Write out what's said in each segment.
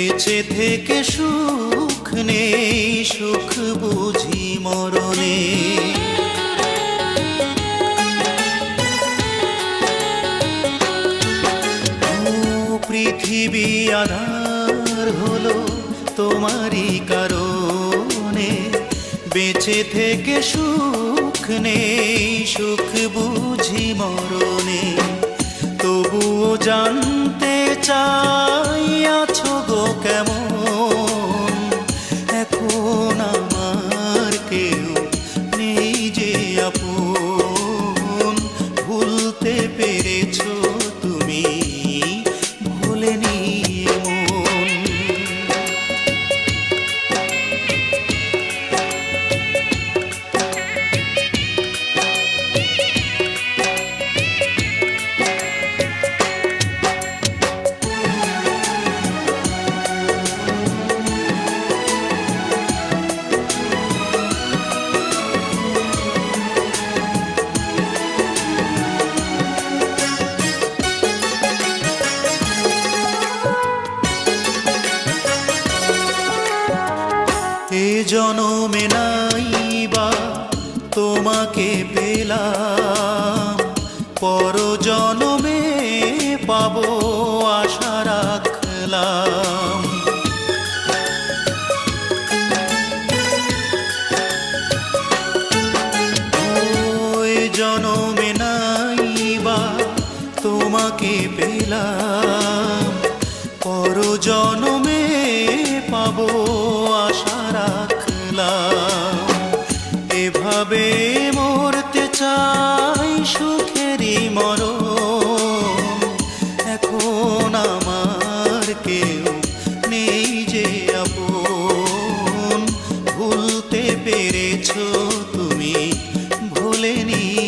বেঁচে থেকে সুখ নেই, সুখ বুঝি মরণে। পৃথিবী আধার হলো তোমারই কারণে। বেঁচে থেকে সুখ নেই, সুখ বুঝি মরণে। তবুও জানতে চাই que নাইবা তোমাকে পেলাম। পর জনমে পাবো আশা রাখলাম। ভোলেনি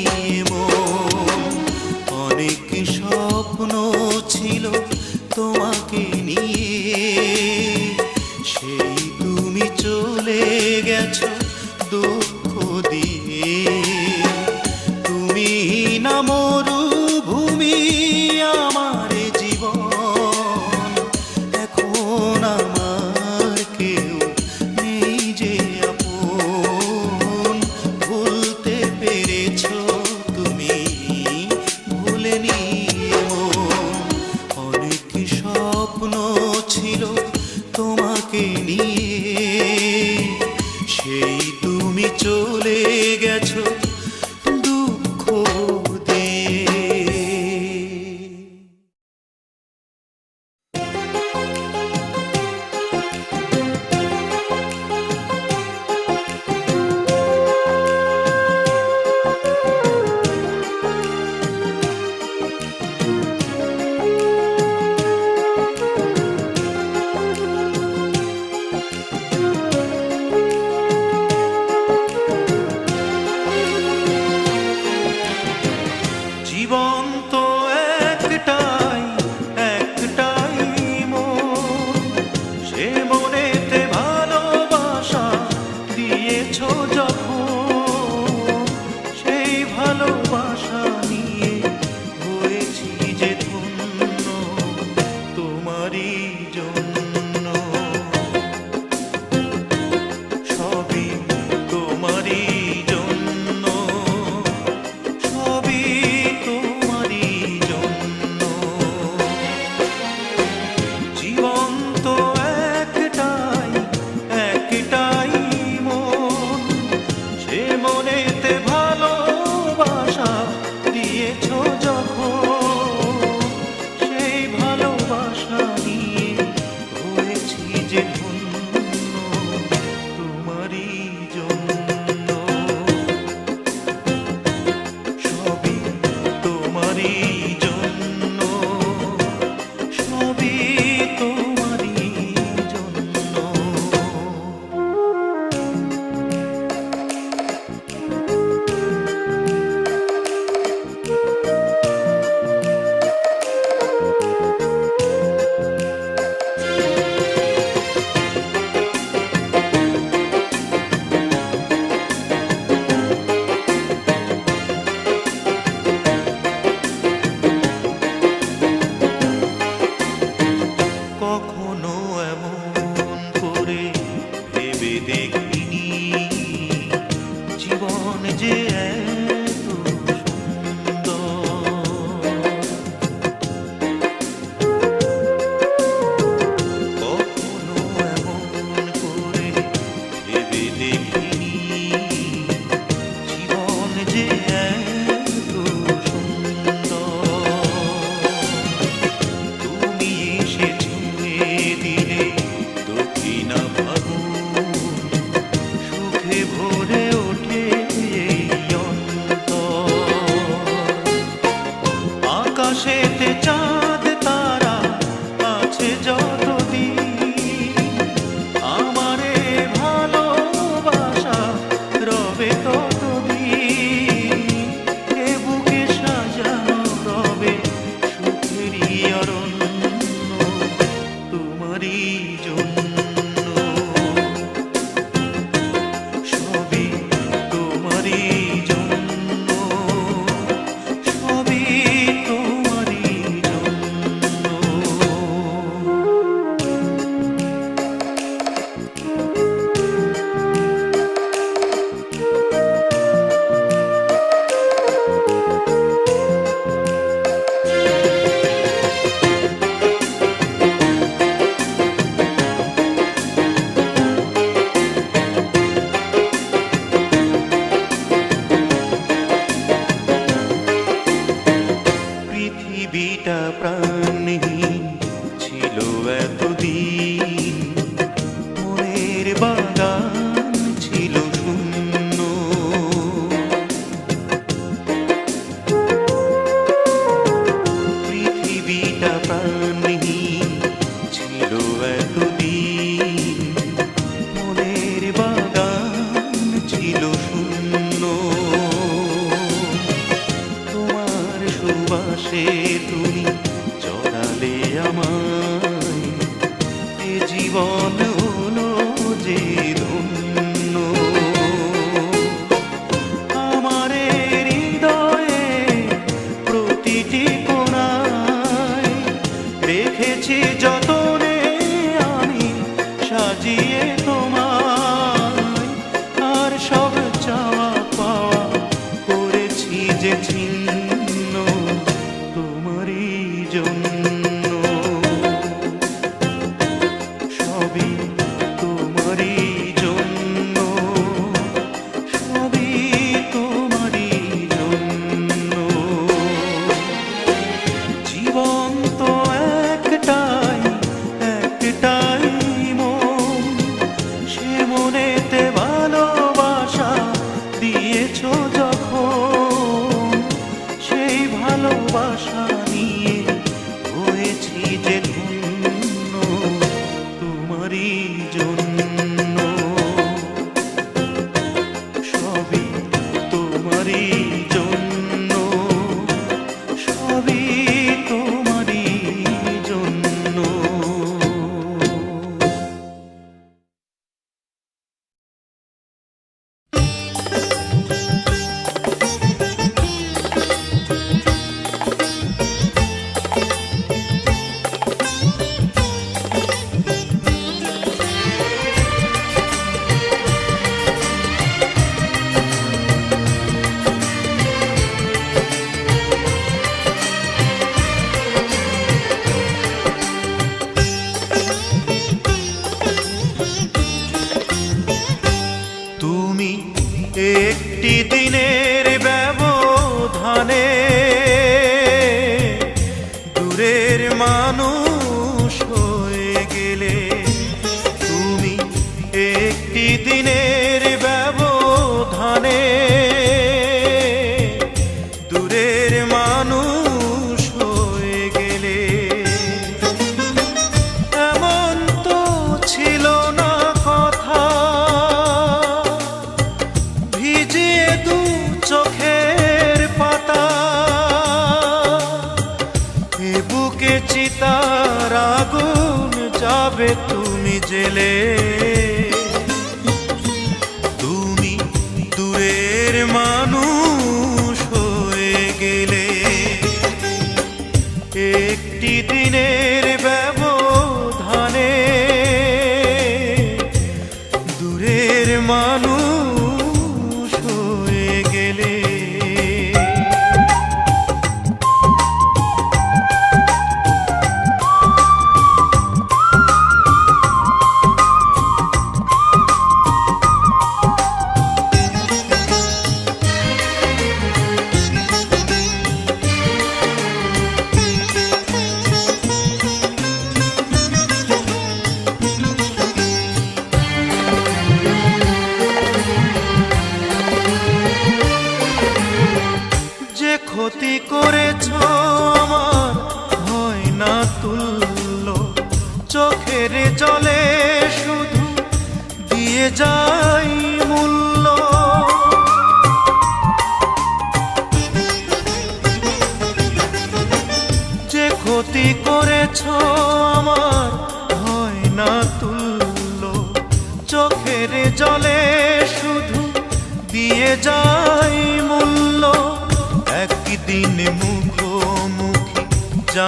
mano.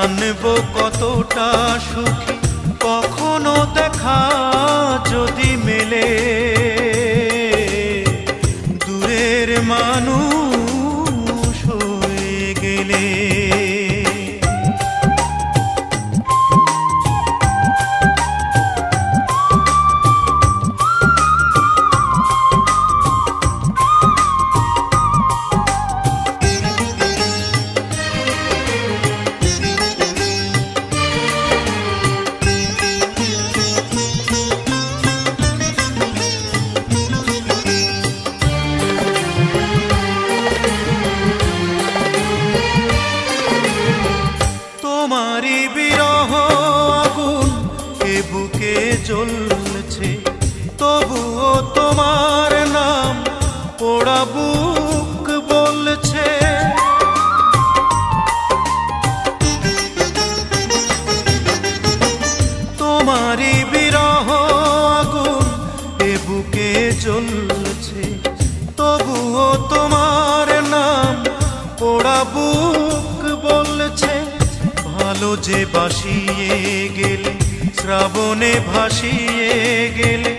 জানব কতটা সুখী কখনো দেখা যদি মেলে। দূরের মানুষ বুক বলছে, ভালো যে বাসিয়ে গেলে, শ্রাবণে ভাসিয়ে গেলে,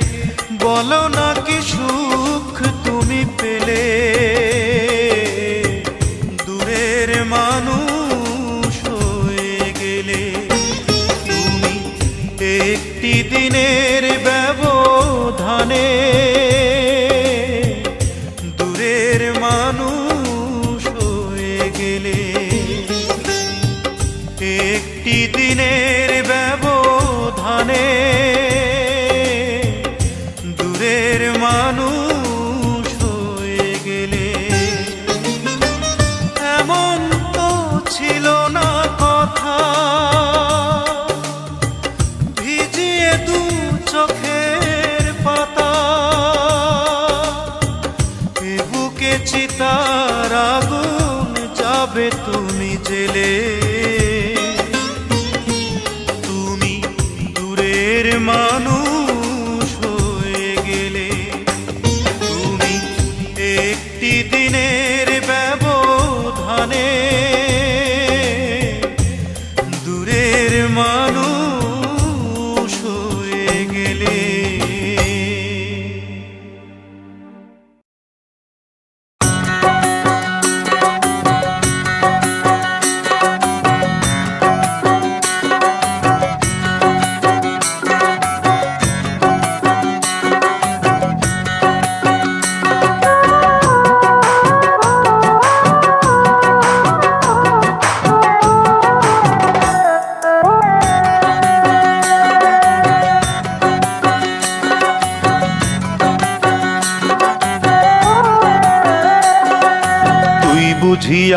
বলো না কি সুখ তুমি পেলে? দূরের মানুষ হয়ে গেলে, তুমি একটি দিনের ব্যবধানে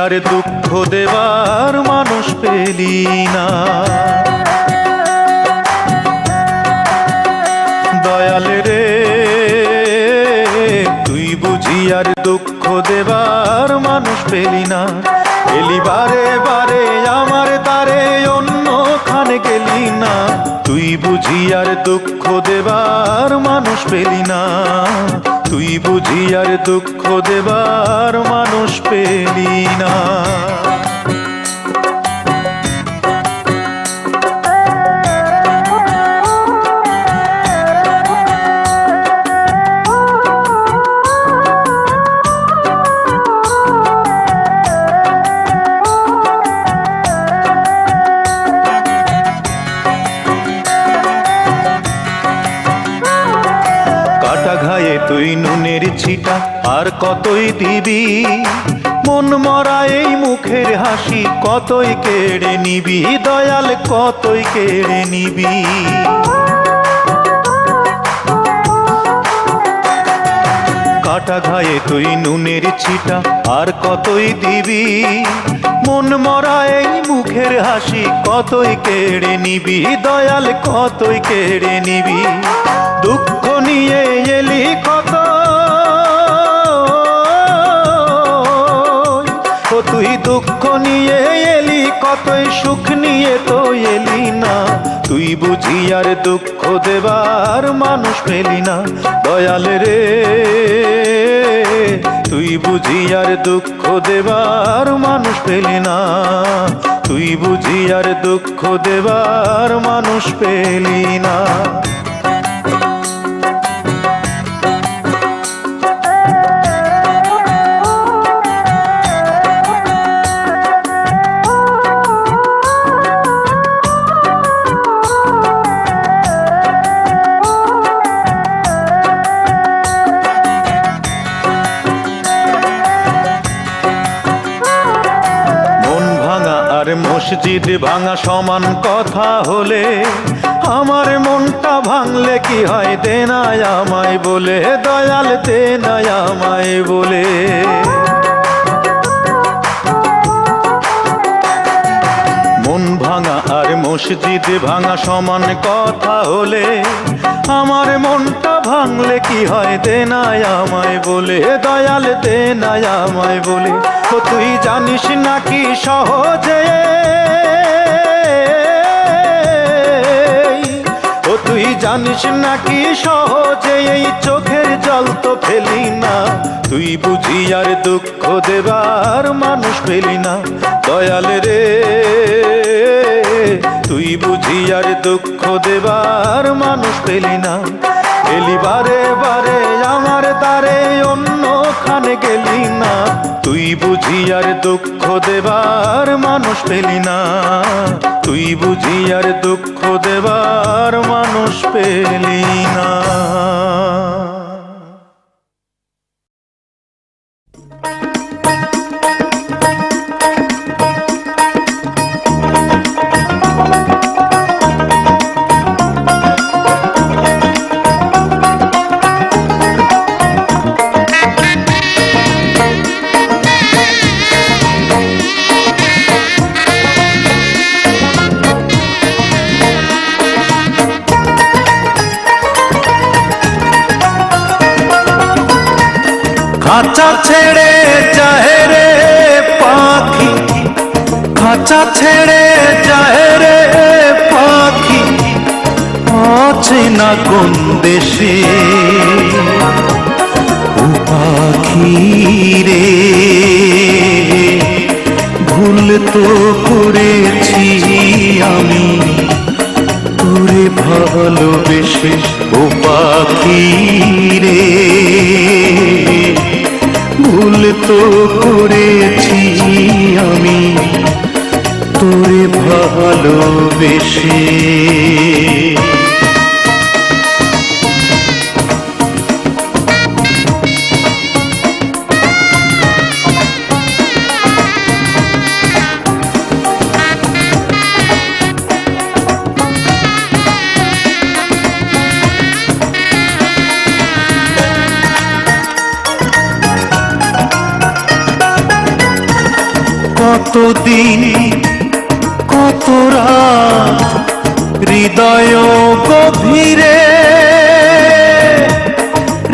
আর দুঃখ দেবার মানুষ পেলি না। দয়াল রে, তুই বুঝি আর দুঃখ দেবার মানুষ পেলি না। এলিবারে তুই বুঝি আর দুঃখ দেবার মানুষ পেলি না। তুই বুঝি আর দুঃখ দেবার মানুষ পেলি না। আর কতই দিবি? মন মরা এই মুখের হাসি কতই কেড়ে নিবি? দয়াল, কতই কেড়ে নিবি? কাটা ঘায়ে তুই নুনের ছিটা, আর কতই দিবি? মন মরা এই মুখের হাসি কতই কেড়ে নিবি? দয়াল, কতই কেড়ে নিবি? দুঃখ নিয়ে এলি কত দুঃখ নিয়ে এলি, কতই সুখ নিয়ে তো এলি না। তুই বুঝি আর দুঃখ দেবার মানুষ পেলি না, দয়াল রে। তুই বুঝি আর দুঃখ দেবার মানুষ পেলি না, তুই বুঝি আর দুঃখ দেবার মানুষ পেলি না। মসজিদ ভাঙা সমান কথা হলে আমার মনটা ভাঙলে কি হয়? আমায় বলে, দয়াল দেনায় আমায় বলে। মন ভাঙা আর মসজিদ ভাঙা সমান কথা হলে আমার মনটা ভাঙলে কি হয়? আমায় বলে, দয়াল দেনায় আমায় বলে। তুই জানিস নাকি সহজে জানিস নাকি সহজে এই চোখের জল তো ফেলি না? তুই বুঝি আর দুঃখ দেবার মানুষ পেলি না। দয়াল রে, তুই বুঝি আর দুঃখ দেবার মানুষ পেলি না। এলি বারে বারে আমার তারে অন্য খানে গেলি না। তুই বুঝি আর দুঃখ দেবার মানুষ পেলি না। তুই বুঝি আর দুঃখ দেবার মানুষ পেলি না। ছেড়ে যায় রে পাখি আছে না কোন দেশে? পাখি রে, ভুল তো করেছি আমি, তোরে ভালোবেসে। ও পাখি রে, ভুল তো করেছি আমি তোরে ভালোবেসে কতদিন কত রাত হৃদয় গভীরে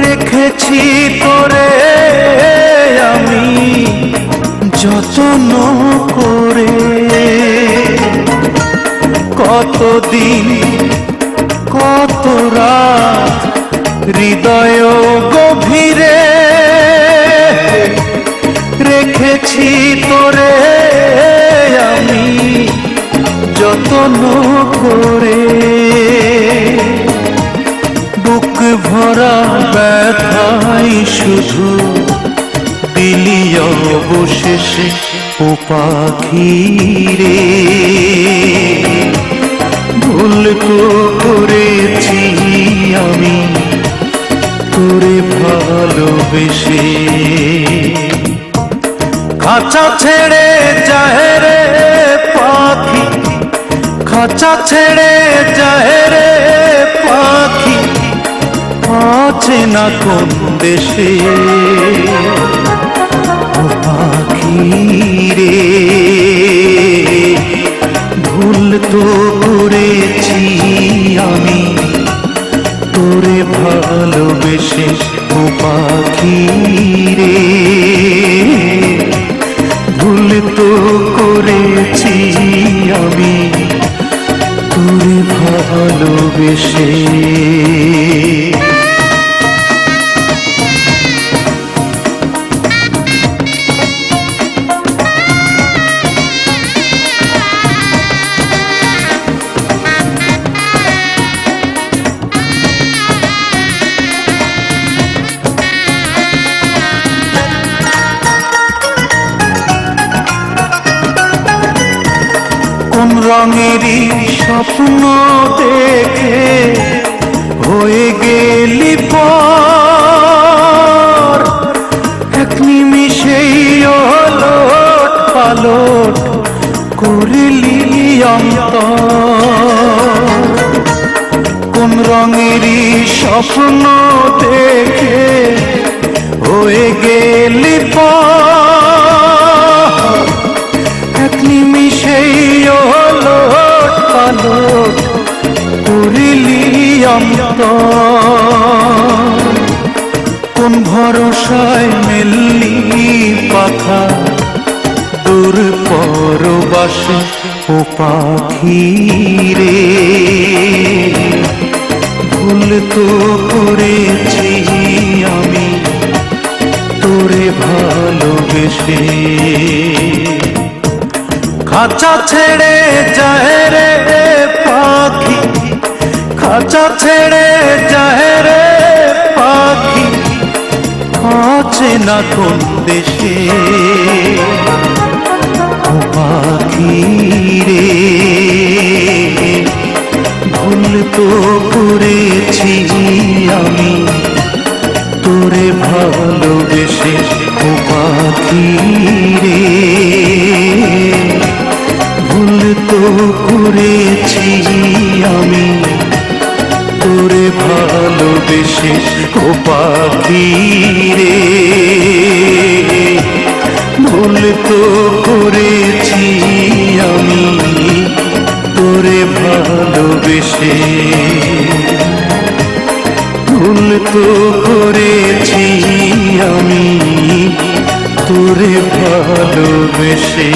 রেখেছি তোরে আমি, যত্ন করে। কতদিন, কত রাত হৃদয় গভীরে রেখেছি তোরে আমি যত্ন করে। বুক ভরা ব্যথাই শুধু দিলি অবশেষে ও পাখি রে ভুল তো করেছি আমি, তোরে ভালোবেসে। খাঁচা ছেড়ে যায় রে পাখি খাঁচা ছেড়ে যায় রে পাখি। আছে না কোন দেশে। পাখি রে, ভুল তো করেছি আমি। তোরে ভালোবেসে ও পাখি রে। ভুল তো করেছি আমি। ভালোবেসে। রঙেরই স্বপ্ন দেখে হয়ে গেলি পর। এক নিমিষেই ওলট পালট করিলি অন্তর। কোন রঙেরই স্বপ্ন দেখে হয়ে গেলি পর। অন্ত কোন ভরসায় মেললি পাখা? দূর পরবাসে ও পাখি রে। ভুল তো করেছি আমি, তোরে ভালোবেসে। খাঁচা ছেড়ে যায় রে পাখি খাঁচা ছেড়ে যায় রে পাখি। না কোন দেশে। পাখি রে, ভুল তো করেছি আমি। তোরে ভালোবেসে ও পাখি রে। ভুল তো করেছি ভালোবেসে ও পাখি রে ভুল তো করেছি আমি, তোরে ভালোবেসে। ভুল তো করেছি আমি, তোরে ভালোবেসে।